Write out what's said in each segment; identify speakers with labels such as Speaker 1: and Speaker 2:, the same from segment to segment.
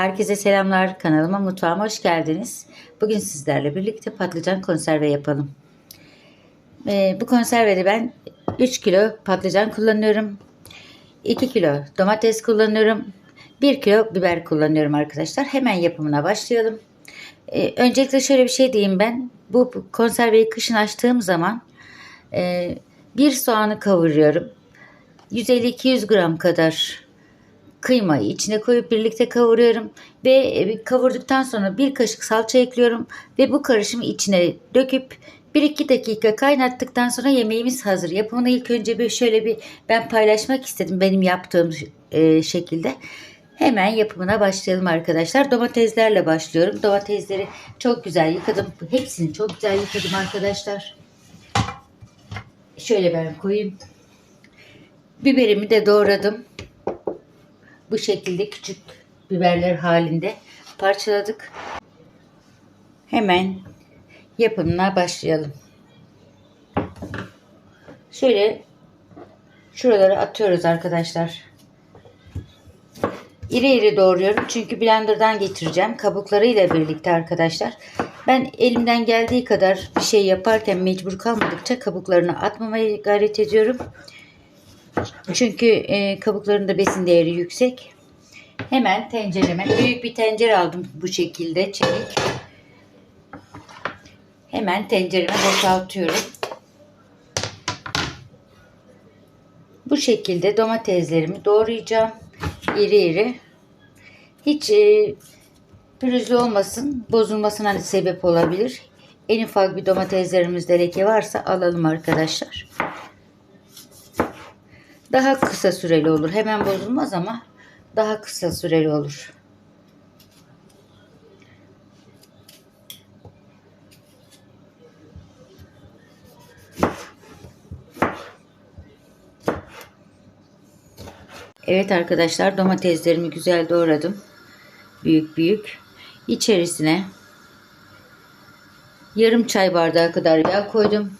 Speaker 1: Herkese selamlar. Kanalıma mutfağıma hoş geldiniz. Bugün sizlerle birlikte patlıcan konserve yapalım. Ee, bu konservede ben 3 kilo patlıcan kullanıyorum. 2 kilo domates kullanıyorum. 1 kilo biber kullanıyorum arkadaşlar. Hemen yapımına başlayalım. Ee, öncelikle şöyle bir şey diyeyim ben. Bu konserveyi kışın açtığım zaman e, bir soğanı kavuruyorum. 150-200 gram kadar kıymayı içine koyup birlikte kavuruyorum ve e, kavurduktan sonra bir kaşık salça ekliyorum ve bu karışımı içine döküp 1-2 dakika kaynattıktan sonra yemeğimiz hazır. Yapımını ilk önce bir şöyle bir ben paylaşmak istedim benim yaptığım e, şekilde. Hemen yapımına başlayalım arkadaşlar. Domateslerle başlıyorum. Domatesleri çok güzel yıkadım. Hepsini çok güzel yıkadım arkadaşlar. Şöyle ben koyayım. Biberimi de doğradım. Bu şekilde küçük biberler halinde parçaladık. Hemen yapımına başlayalım. Şöyle şuraları atıyoruz arkadaşlar. İri iri doğruyorum çünkü blenderdan geçireceğim kabuklarıyla birlikte arkadaşlar. Ben elimden geldiği kadar bir şey yaparken mecbur kalmadıkça kabuklarını atmamaya gayret ediyorum. Çünkü e, kabukların besin değeri yüksek. Hemen tencereme büyük bir tencere aldım bu şekilde çelik. Hemen tencereme boşaltıyorum. Bu şekilde domateslerimi doğrayacağım. İri iri. Hiç e, pürüzlü olmasın. Bozulmasına sebep olabilir. En ufak bir domateslerimizde leke varsa alalım arkadaşlar. Daha kısa süreli olur. Hemen bozulmaz ama daha kısa süreli olur. Evet arkadaşlar domateslerimi güzel doğradım. Büyük büyük. İçerisine yarım çay bardağı kadar yağ koydum.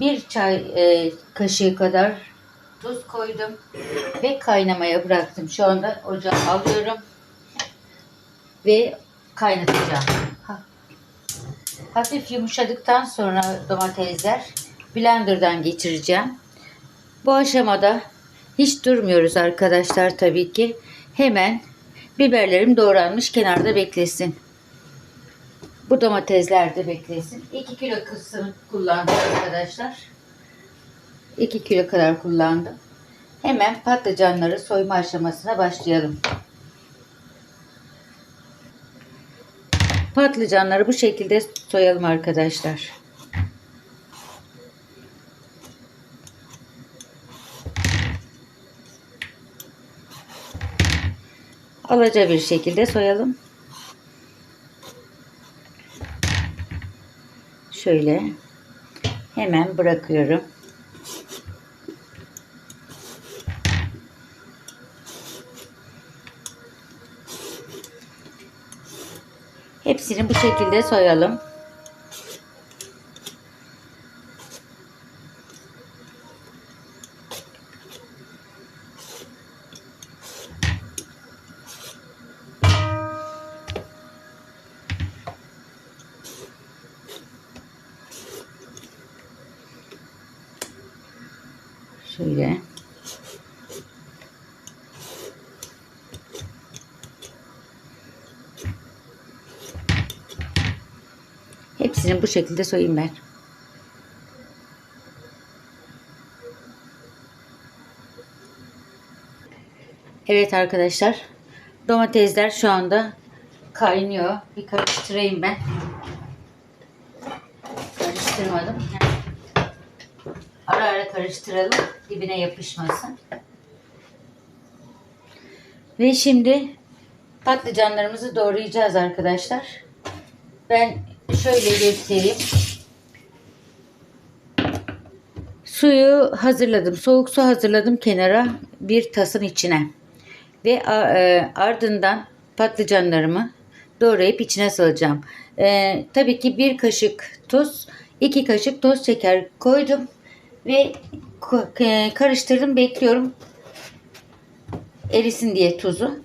Speaker 1: Bir çay e, kaşığı kadar tuz koydum ve kaynamaya bıraktım. Şu anda ocağa alıyorum ve kaynatacağım. Hafif yumuşadıktan sonra domatesler blenderdan geçireceğim. Bu aşamada hiç durmuyoruz arkadaşlar tabii ki. Hemen biberlerim doğranmış kenarda beklesin. Bu domatesler de beklesin. 2 kilo kısım kullandım arkadaşlar. 2 kilo kadar kullandım. Hemen patlıcanları soyma aşamasına başlayalım. Patlıcanları bu şekilde soyalım arkadaşlar. Alaca bir şekilde soyalım. Şöyle hemen bırakıyorum. Hepsini bu şekilde soyalım. Şöyle. Hepsini bu şekilde soyayım ben. Evet arkadaşlar. Domatesler şu anda kaynıyor. Bir karıştırayım ben. Karıştırmadım. Ara ara karıştıralım. Dibine yapışmasın. Ve şimdi patlıcanlarımızı doğrayacağız arkadaşlar. Ben şöyle göstereyim. Suyu hazırladım. Soğuk su hazırladım kenara bir tasın içine. Ve e, ardından patlıcanlarımı doğrayıp içine salacağım. E, tabii ki bir kaşık tuz, iki kaşık toz şeker koydum ve e, karıştırdım bekliyorum erisin diye tuzu.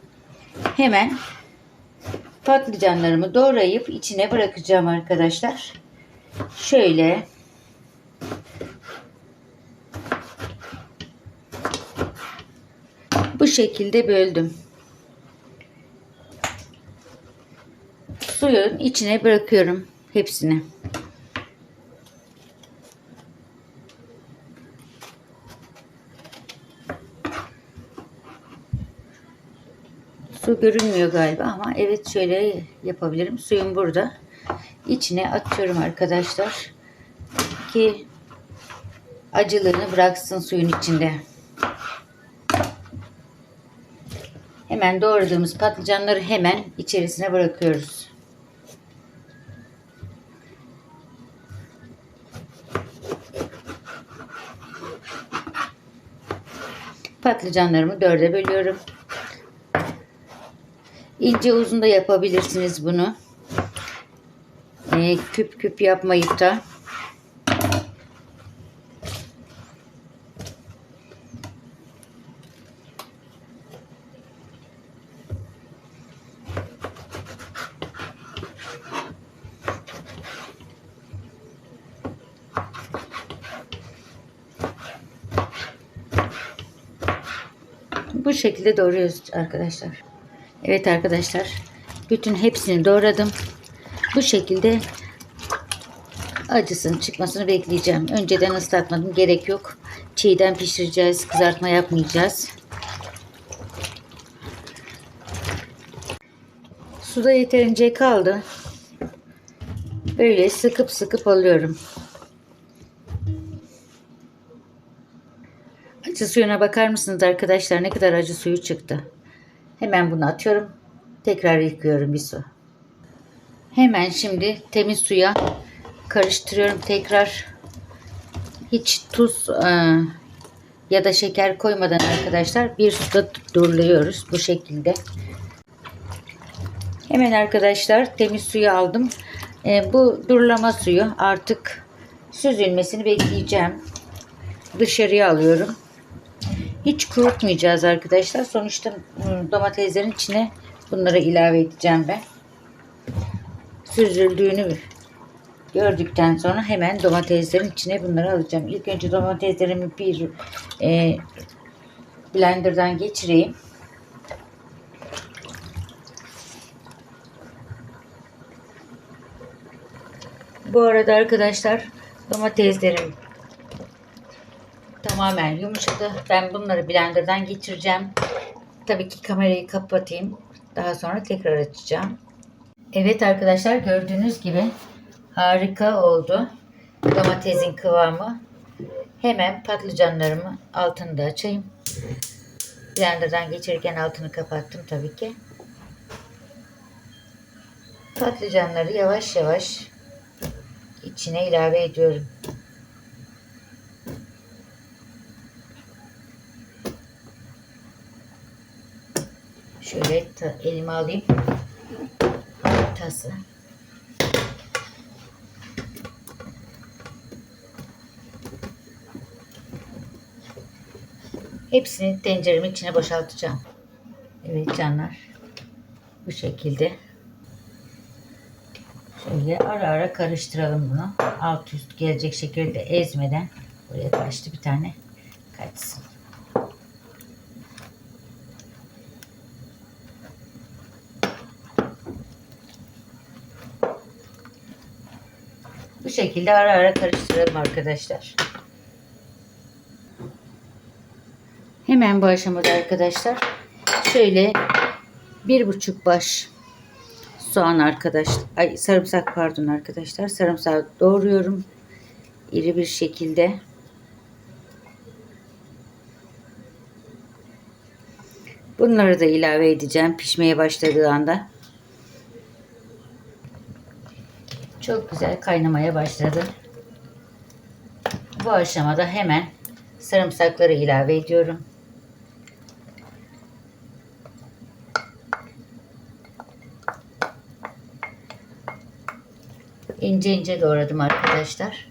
Speaker 1: hemen patlıcanlarımı doğrayıp içine bırakacağım arkadaşlar. Şöyle bu şekilde böldüm. Suyun içine bırakıyorum hepsini. Su görünmüyor galiba ama evet şöyle yapabilirim. Suyum burada. İçine atıyorum arkadaşlar. Ki acılığını bıraksın suyun içinde. Hemen doğradığımız patlıcanları hemen içerisine bırakıyoruz. Patlıcanlarımı dörde bölüyorum. İnce uzun da yapabilirsiniz bunu. Ee, küp küp yapmayıp da bu şekilde doğruyoruz arkadaşlar. Evet arkadaşlar. Bütün hepsini doğradım. Bu şekilde acısının çıkmasını bekleyeceğim. Önceden ıslatmadım. Gerek yok. Çiğden pişireceğiz. Kızartma yapmayacağız. Suda yeterince kaldı. Böyle sıkıp sıkıp alıyorum. Acı suyuna bakar mısınız arkadaşlar? Ne kadar acı suyu çıktı. Hemen bunu atıyorum. Tekrar yıkıyorum bir su. Hemen şimdi temiz suya karıştırıyorum tekrar. Hiç tuz e, ya da şeker koymadan arkadaşlar bir suda duruluyoruz bu şekilde. Hemen arkadaşlar temiz suyu aldım. E, bu durulama suyu artık süzülmesini bekleyeceğim. Dışarıya alıyorum. Hiç kurutmayacağız arkadaşlar. Sonuçta ıı, domateslerin içine bunları ilave edeceğim ben. Süzüldüğünü gördükten sonra hemen domateslerin içine bunları alacağım. İlk önce domateslerimi bir e, blenderdan geçireyim. Bu arada arkadaşlar domateslerim tamamen yumuşadı. Ben bunları blenderdan geçireceğim. Tabii ki kamerayı kapatayım. Daha sonra tekrar açacağım. Evet arkadaşlar gördüğünüz gibi harika oldu. Domatesin kıvamı. Hemen patlıcanlarımı altını da açayım. Blenderdan geçirirken altını kapattım tabii ki. Patlıcanları yavaş yavaş içine ilave ediyorum. Şöyle ta, elime alayım. Tası. Hepsini tenceremin içine boşaltacağım. Evet canlar. Bu şekilde. Şöyle ara ara karıştıralım bunu. Alt üst gelecek şekilde ezmeden. Buraya kaçtı bir tane. Kaçsın. Bu şekilde ara ara karıştıralım arkadaşlar. Hemen bu aşamada arkadaşlar. Şöyle bir buçuk baş soğan arkadaş ay sarımsak pardon arkadaşlar sarımsağı doğruyorum. İri bir şekilde. Bunları da ilave edeceğim pişmeye başladığı anda çok güzel kaynamaya başladı bu aşamada hemen sarımsakları ilave ediyorum ince ince doğradım arkadaşlar.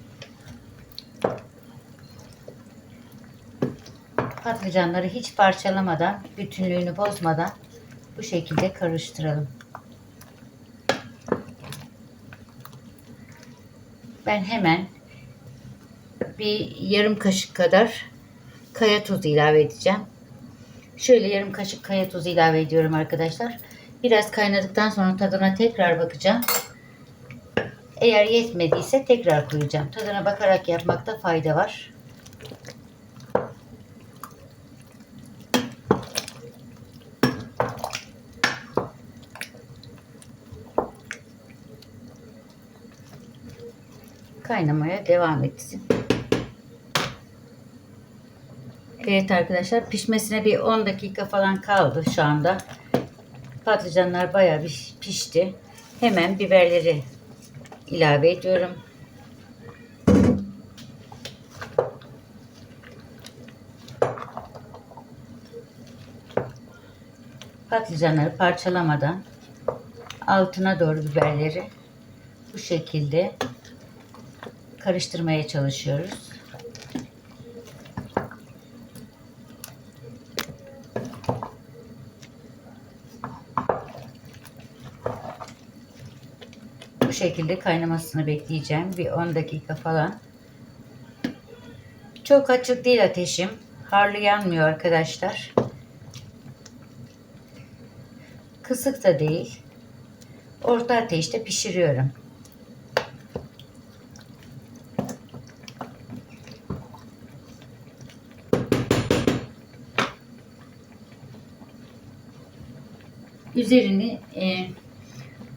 Speaker 1: Patlıcanları hiç parçalamadan, bütünlüğünü bozmadan Bu şekilde karıştıralım. Ben hemen bir yarım kaşık kadar kaya tuzu ilave edeceğim. Şöyle yarım kaşık kaya tuzu ilave ediyorum arkadaşlar. Biraz kaynadıktan sonra tadına tekrar bakacağım. Eğer yetmediyse tekrar koyacağım. Tadına bakarak yapmakta fayda var. Kaynamaya devam etsin. Evet arkadaşlar pişmesine bir 10 dakika falan kaldı şu anda. Patlıcanlar bayağı bir pişti. Hemen biberleri ilave ediyorum. Patlıcanları parçalamadan altına doğru biberleri bu şekilde karıştırmaya çalışıyoruz. Bu şekilde kaynamasını bekleyeceğim. Bir 10 dakika falan. Çok açık değil ateşim. Harlı yanmıyor arkadaşlar. Kısık da değil. Orta ateşte pişiriyorum. Üzerini e,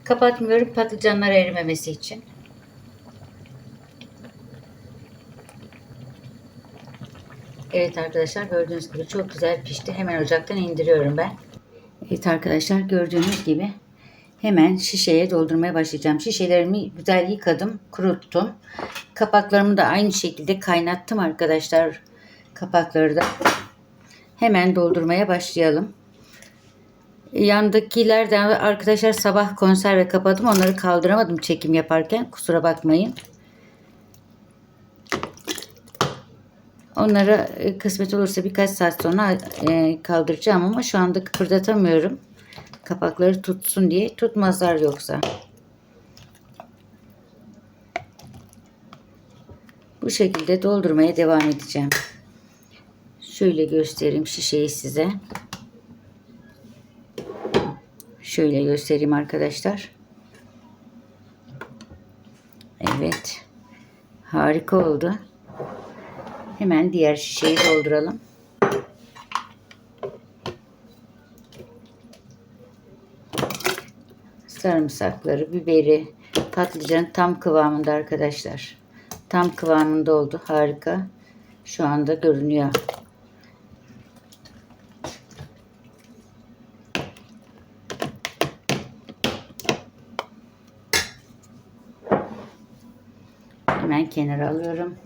Speaker 1: kapatmıyorum patlıcanlar erimemesi için. Evet arkadaşlar gördüğünüz gibi çok güzel pişti. Hemen ocaktan indiriyorum ben. Evet arkadaşlar gördüğünüz gibi hemen şişeye doldurmaya başlayacağım. Şişelerimi güzel yıkadım, kuruttum. Kapaklarımı da aynı şekilde kaynattım arkadaşlar. Kapakları da hemen doldurmaya başlayalım. Yandakiler de arkadaşlar sabah konserve kapadım. Onları kaldıramadım çekim yaparken. Kusura bakmayın. Onları e, kısmet olursa birkaç saat sonra e, kaldıracağım ama şu anda kıpırdatamıyorum. Kapakları tutsun diye. Tutmazlar yoksa. Bu şekilde doldurmaya devam edeceğim. Şöyle göstereyim şişeyi size. Şöyle göstereyim arkadaşlar. Evet. Harika oldu. Hemen diğer şişeyi dolduralım. Sarımsakları, biberi, patlıcan tam kıvamında arkadaşlar. Tam kıvamında oldu. Harika. Şu anda görünüyor. Hemen kenara alıyorum.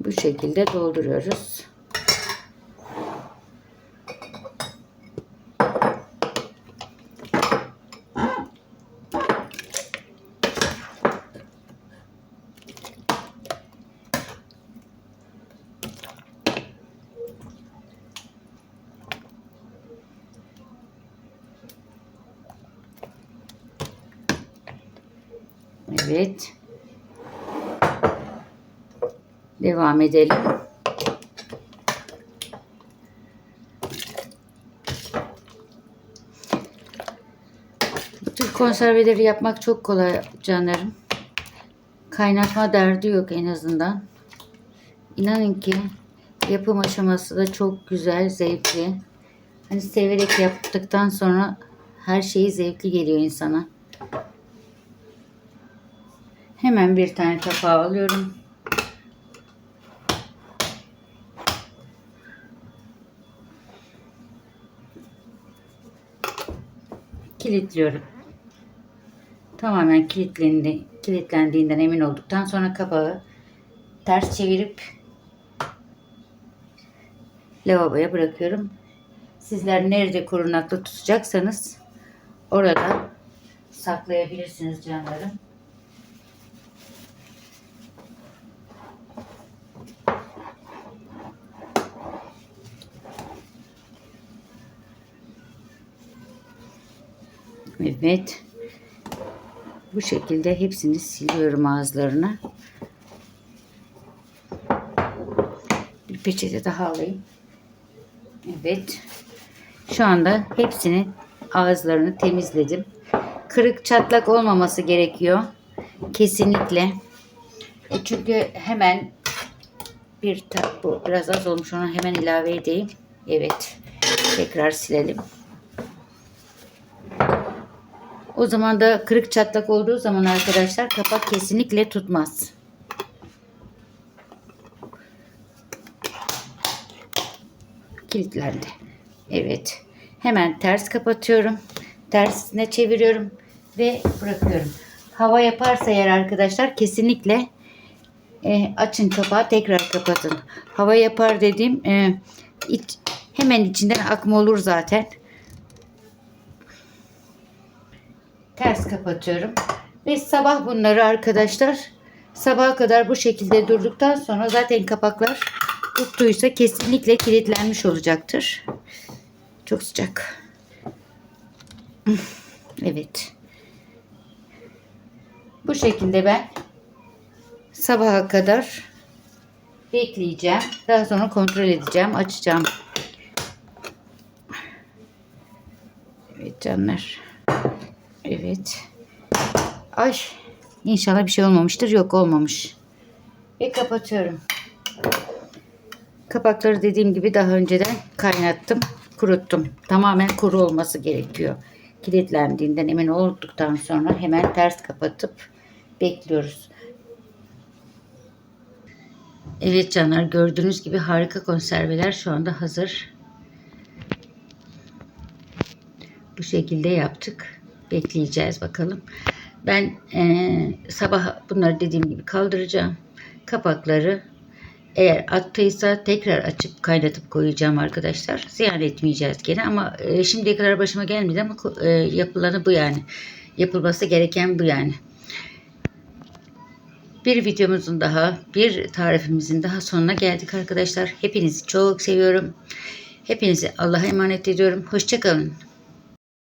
Speaker 1: Bu şekilde dolduruyoruz. Evet. Devam edelim. Bu tür konserveleri yapmak çok kolay canlarım. Kaynatma derdi yok en azından. İnanın ki yapım aşaması da çok güzel, zevkli. Hani severek yaptıktan sonra her şeyi zevkli geliyor insana. Hemen bir tane tabağa alıyorum. kilitliyorum. Tamamen kilitlendi, kilitlendiğinden emin olduktan sonra kapağı ters çevirip lavaboya bırakıyorum. Sizler nerede korunaklı tutacaksanız orada saklayabilirsiniz canlarım. Evet. Bu şekilde hepsini siliyorum ağızlarını. Bir peçete daha alayım. Evet. Şu anda hepsini ağızlarını temizledim. Kırık çatlak olmaması gerekiyor. Kesinlikle. E çünkü hemen bir bu biraz az olmuş ona hemen ilave edeyim. Evet. Tekrar silelim. O zaman da kırık çatlak olduğu zaman arkadaşlar kapak kesinlikle tutmaz. Kilitlendi. Evet. Hemen ters kapatıyorum. Tersine çeviriyorum ve bırakıyorum. Hava yaparsa eğer arkadaşlar kesinlikle e, açın kapağı tekrar kapatın. Hava yapar dediğim e, iç, hemen içinden akma olur zaten. Ters kapatıyorum. Ve sabah bunları arkadaşlar sabaha kadar bu şekilde durduktan sonra zaten kapaklar tuttuysa kesinlikle kilitlenmiş olacaktır. Çok sıcak. Evet. Bu şekilde ben sabaha kadar bekleyeceğim. Daha sonra kontrol edeceğim. Açacağım. Evet canlar. Evet. Ay inşallah bir şey olmamıştır. Yok olmamış. Ve kapatıyorum. Kapakları dediğim gibi daha önceden kaynattım. Kuruttum. Tamamen kuru olması gerekiyor. Kilitlendiğinden emin olduktan sonra hemen ters kapatıp bekliyoruz. Evet canlar gördüğünüz gibi harika konserveler şu anda hazır. Bu şekilde yaptık. Bekleyeceğiz bakalım. Ben eee, sabah bunları dediğim gibi kaldıracağım. Kapakları eğer attıysa tekrar açıp kaynatıp koyacağım arkadaşlar. Ziyan etmeyeceğiz gene ama e, şimdiye kadar başıma gelmedi ama e, yapılanı bu yani. Yapılması gereken bu yani. Bir videomuzun daha, bir tarifimizin daha sonuna geldik arkadaşlar. Hepinizi çok seviyorum. Hepinizi Allah'a emanet ediyorum. Hoşçakalın.